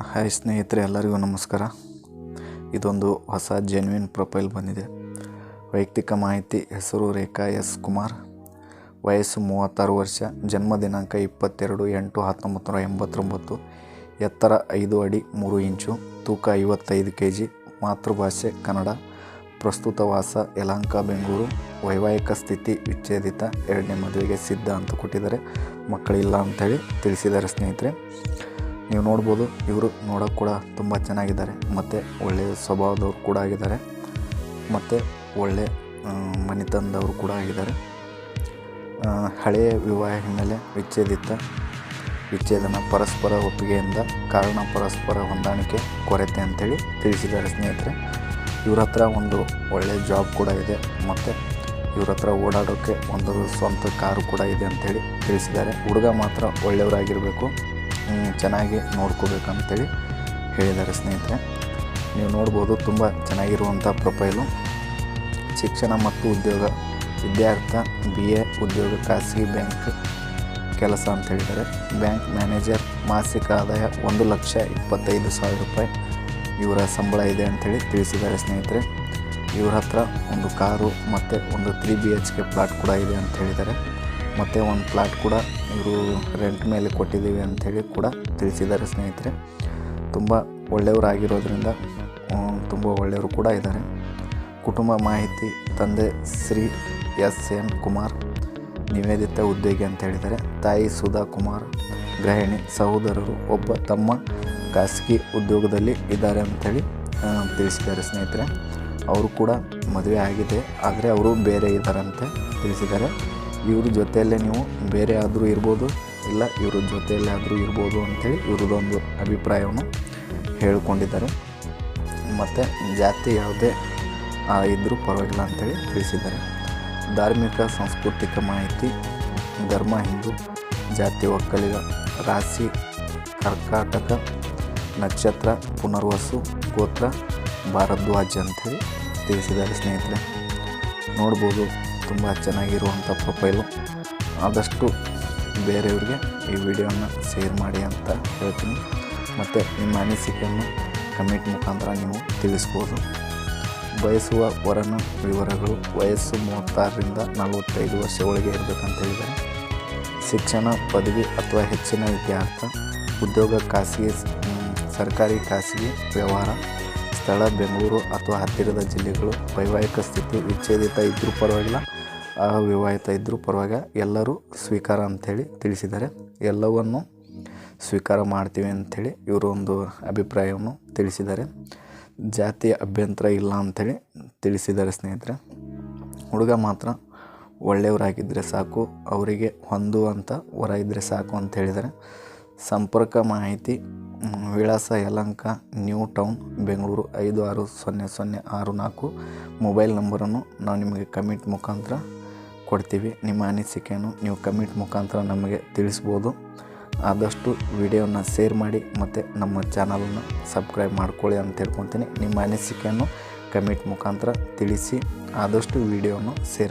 Hi ಸ್ನೇಹಿತರೆ, ಎಲ್ಲರಿಗೂ ನಮಸ್ಕಾರ. ಇದೊಂದು ಹೊಸ ಜೆನ್ವಿನ್ ಪ್ರೊಫೈಲ್ ಬಂದಿದೆ. ವೈಯಕ್ತಿಕ ಮಾಹಿತಿ ಹೆಸರು, ರೇಖಾ ಎಸ್. ಕುಮಾರ್. ವಯಸ್ಸು ಮೂವತ್ತಾರು ವರ್ಷ, ಜನ್ಮ ದಿನಾಂಕ ಇಪ್ಪತ್ತೆರಡು ಎಂಟು ಹತ್ತೊಂಬತ್ತು ನೂರ ಎಂಬತ್ತೊಂಬತ್ತು. ಎತ್ತರ ಐದು ಅಡಿ ಮೂರು ಇಂಚು, ತೂಕ ಐವತ್ತೈದು ಕೆ ಜಿ ಮಾತೃಭಾಷೆ ಕನ್ನಡ. ಪ್ರಸ್ತುತ ವಾಸ ಯಲಹಂಕ, ಬೆಂಗಳೂರು. ವೈವಾಹಿಕ ಸ್ಥಿತಿ ವಿಚ್ಛೇದಿತ, ಎರಡನೇ ಮದುವೆಗೆ ಸಿದ್ಧ ಅಂತ ಕೊಟ್ಟಿದ್ದಾರೆ. ಮಕ್ಕಳಿಲ್ಲ ಅಂಥೇಳಿ ತಿಳಿಸಿದ್ದಾರೆ ಸ್ನೇಹಿತರೆ. ನೀವು ನೋಡ್ಬೋದು ಇವರು ನೋಡೋಕೆ ಕೂಡ ತುಂಬ ಚೆನ್ನಾಗಿದ್ದಾರೆ. ಮತ್ತು ಒಳ್ಳೆಯ ಸ್ವಭಾವದವ್ರು ಕೂಡ ಆಗಿದ್ದಾರೆ. ಮತ್ತು ಒಳ್ಳೆ ಮನೆತನದವರು ಕೂಡ ಆಗಿದ್ದಾರೆ. ಹಳೆಯ ವಿವಾಹ ಹಿನ್ನೆಲೆ ವಿಚ್ಛೇದಿತ್ತ ವಿಚ್ಛೇದನ ಪರಸ್ಪರ ಒಪ್ಪಿಗೆಯಿಂದ ಕಾರಣ ಪರಸ್ಪರ ಹೊಂದಾಣಿಕೆ, ಕೊರತೆ ಅಂತೇಳಿ ತಿಳಿಸಿದ್ದಾರೆ ಸ್ನೇಹಿತರೆ. ಇವ್ರ ಹತ್ರ ಒಂದು ಒಳ್ಳೆಯ ಜಾಬ್ ಕೂಡ ಇದೆ. ಮತ್ತು ಇವ್ರ ಹತ್ರ ಓಡಾಡೋಕ್ಕೆ ಒಂದು ಸ್ವಂತ ಕಾರು ಕೂಡ ಇದೆ ಅಂಥೇಳಿ ತಿಳಿಸಿದ್ದಾರೆ. ಹುಡುಗ ಮಾತ್ರ ಒಳ್ಳೆಯವರಾಗಿರಬೇಕು. ಚೆನ್ನಾಗಿ ನೋಡ್ಕೋಬೇಕಂತೇಳಿ ಹೇಳಿದ್ದಾರೆ ಸ್ನೇಹಿತರೆ. ನೀವು ನೋಡ್ಬೋದು, ತುಂಬ ಚೆನ್ನಾಗಿರುವಂಥ ಪ್ರೊಫೈಲು. ಶಿಕ್ಷಣ ಮತ್ತು ಉದ್ಯೋಗ, ವಿದ್ಯಾರ್ಥ ಬಿ ಎ ಉದ್ಯೋಗ, ಖಾಸಗಿ ಬ್ಯಾಂಕ್ ಕೆಲಸ ಅಂತ ಹೇಳಿದ್ದಾರೆ. ಬ್ಯಾಂಕ್ ಮ್ಯಾನೇಜರ್, ಮಾಸಿಕ ಆದಾಯ ಒಂದು ಲಕ್ಷ ಇಪ್ಪತ್ತೈದು ಸಾವಿರ ರೂಪಾಯಿ. ಇವರ ಸಂಬಳ ಇದೆ ಅಂಥೇಳಿ ತಿಳಿಸಿದ್ದಾರೆ ಸ್ನೇಹಿತರೆ. ಇವ್ರ ಹತ್ರ ಒಂದು ಕಾರು ಮತ್ತು ಒಂದು three B H K plot ಕೂಡ ಇದೆ ಅಂತ ಹೇಳಿದ್ದಾರೆ. ಮತ್ತು ಒಂದು ಪ್ಲಾಟ್ ಕೂಡ ಇವರು ರೆಂಟ್ ಮೇಲೆ ಕೊಟ್ಟಿದ್ದೀವಿ ಅಂಥೇಳಿ ಕೂಡ ತಿಳಿಸಿದ್ದಾರೆ ಸ್ನೇಹಿತರೆ. ತುಂಬ ಒಳ್ಳೆಯವರಾಗಿರೋದ್ರಿಂದ ತುಂಬ ಒಳ್ಳೆಯವರು ಕೂಡ ಇದ್ದಾರೆ. ಕುಟುಂಬ ಮಾಹಿತಿ ತಂದೆ ಶ್ರೀ ಎಸ್ ಎನ್ ಕುಮಾರ್, ನಿವೇದಿತ ಉದ್ಯೋಗಿ ಅಂತ ಹೇಳಿದ್ದಾರೆ. ತಾಯಿ ಸುಧಾ ಕುಮಾರ್, ಗೃಹಿಣಿ ಸಹೋದರರು ಒಬ್ಬ ತಮ್ಮ ಖಾಸಗಿ ಉದ್ಯೋಗದಲ್ಲಿ ಇದ್ದಾರೆ ಅಂಥೇಳಿ ತಿಳಿಸಿದ್ದಾರೆ ಸ್ನೇಹಿತರೆ. ಅವರು ಕೂಡ ಮದುವೆ ಆಗಿದೆ, ಆದರೆ ಅವರು ಬೇರೆ ಇದ್ದಾರಂತೆ ತಿಳಿಸಿದ್ದಾರೆ. ಇವ್ರ ಜೊತೆಯಲ್ಲೇ ನೀವು ಬೇರೆ ಆದರೂ ಇರ್ಬೋದು, ಇಲ್ಲ ಇವ್ರ ಜೊತೆಯಲ್ಲೇ ಆದರೂ ಇರ್ಬೋದು ಅಂಥೇಳಿ ಇವ್ರದ್ದೊಂದು ಅಭಿಪ್ರಾಯವನ್ನು ಹೇಳಿಕೊಂಡಿದ್ದಾರೆ. ಮತ್ತು ಜಾತಿ ಯಾವುದೇ ಇದ್ದರೂ ಪರವಾಗಿಲ್ಲ ಅಂಥೇಳಿ ತಿಳಿಸಿದ್ದಾರೆ. ಧಾರ್ಮಿಕ, ಸಾಂಸ್ಕೃತಿಕ ಮಾಹಿತಿ, ಧರ್ಮ, ಹಿಂದೂ, ಜಾತಿ, ಒಕ್ಕಲಿಗ, ರಾಶಿ, ಕರ್ಕಾಟಕ, ನಕ್ಷತ್ರ, ಪುನರ್ವಸು, ಗೋತ್ರ, ಭಾರದ್ವಾಜ್ ಅಂಥೇಳಿ ತಿಳಿಸಿದ್ದಾರೆ ಸ್ನೇಹಿತರೆ. ನೋಡ್ಬೋದು. ತುಂಬ ಚೆನ್ನಾಗಿರುವಂಥ ಪ್ರೊಫೈಲು. ಆದಷ್ಟು ಬೇರೆಯವ್ರಿಗೆ ಈ ವಿಡಿಯೋನ ಶೇರ್ ಮಾಡಿ ಅಂತ ಹೇಳ್ತೀನಿ. ಮತ್ತು ನಿಮ್ಮ ಅನಿಸಿಕೆಯನ್ನು ಕಮೆಂಟ್ ಮುಖಾಂತರ ನೀವು ತಿಳಿಸ್ಬೋದು. ಬಯಸುವ ವರನ ವಿವರಗಳು ವಯಸ್ಸು ಮೂವತ್ತಾರರಿಂದ ನಲವತ್ತೈದು ವರ್ಷ ಒಳಗೆ ಇರಬೇಕಂತ ಹೇಳಿದರೆ ಶಿಕ್ಷಣ, ಪದವಿ ಅಥವಾ ಹೆಚ್ಚಿನ ವಿದ್ಯಾರ್ಥ, ಉದ್ಯೋಗ ಖಾಸಗಿ ಸರ್ಕಾರಿ ಖಾಸಗಿ ವ್ಯವಹಾರ ಸ್ಥಳ, ಬೆಂಗಳೂರು ಅಥವಾ ಹತ್ತಿರದ ಜಿಲ್ಲೆಗಳು. ವೈವಾಹಿಕ ಸ್ಥಿತಿ ವಿಚ್ಛೇದಿತ ಇದ್ದರೂ ಪರವಾಗಿಲ್ಲ. ಅವಿವಾಹಿತ ಇದ್ದರೂ ಪರವಾಗಿಲ್ಲ. ಎಲ್ಲರೂ ಸ್ವೀಕಾರ ಅಂಥೇಳಿ ತಿಳಿಸಿದ್ದಾರೆ. ಎಲ್ಲವನ್ನು ಸ್ವೀಕಾರ ಮಾಡ್ತೀವಿ ಅಂಥೇಳಿ ಇವರು ಒಂದು ಅಭಿಪ್ರಾಯವನ್ನು ತಿಳಿಸಿದ್ದಾರೆ. ಜಾತಿ ಅಭ್ಯಂತರ ಇಲ್ಲ ಅಂಥೇಳಿ ತಿಳಿಸಿದ್ದಾರೆ ಸ್ನೇಹಿತರೆ. ಹುಡುಗ ಮಾತ್ರ ಒಳ್ಳೆಯವರಾಗಿದ್ದರೆ ಸಾಕು, ಅವರಿಗೆ ಹೊಂದುವಂಥ ವರ ಇದ್ದರೆ ಸಾಕು ಅಂತ ಹೇಳಿದ್ದಾರೆ. ಸಂಪರ್ಕ ಮಾಹಿತಿ ವಿಳಾಸ ಯಲಂಕ, ನ್ಯೂ ಟೌನ್, ಬೆಂಗಳೂರು ಐದು ಆರು ಸೊನ್ನೆ ಸೊನ್ನೆ ಆರು ನಾಲ್ಕು. ಮೊಬೈಲ್ ನಂಬರನ್ನು ನಾವು ನಿಮಗೆ ಕಮಿಟ್ ಮುಖಾಂತರ ಕೊಡ್ತೀವಿ. ನಿಮ್ಮ ಅನಿಸಿಕೆಯನ್ನು ನೀವು ಕಮಿಟ್ ಮುಖಾಂತರ ನಮಗೆ ತಿಳಿಸ್ಬೋದು. ಆದಷ್ಟು ವಿಡಿಯೋನ ಶೇರ್ ಮಾಡಿ ಮತ್ತು ನಮ್ಮ ಚಾನಲನ್ನು ಸಬ್ಸ್ಕ್ರೈಬ್ ಮಾಡ್ಕೊಳ್ಳಿ ಅಂತ ಹೇಳ್ಕೊತೀನಿ. ನಿಮ್ಮ ಅನಿಸಿಕೆಯನ್ನು ಕಮಿಟ್ ಮುಖಾಂತರ ತಿಳಿಸಿ, ಆದಷ್ಟು ವಿಡಿಯೋನು ಶೇರ್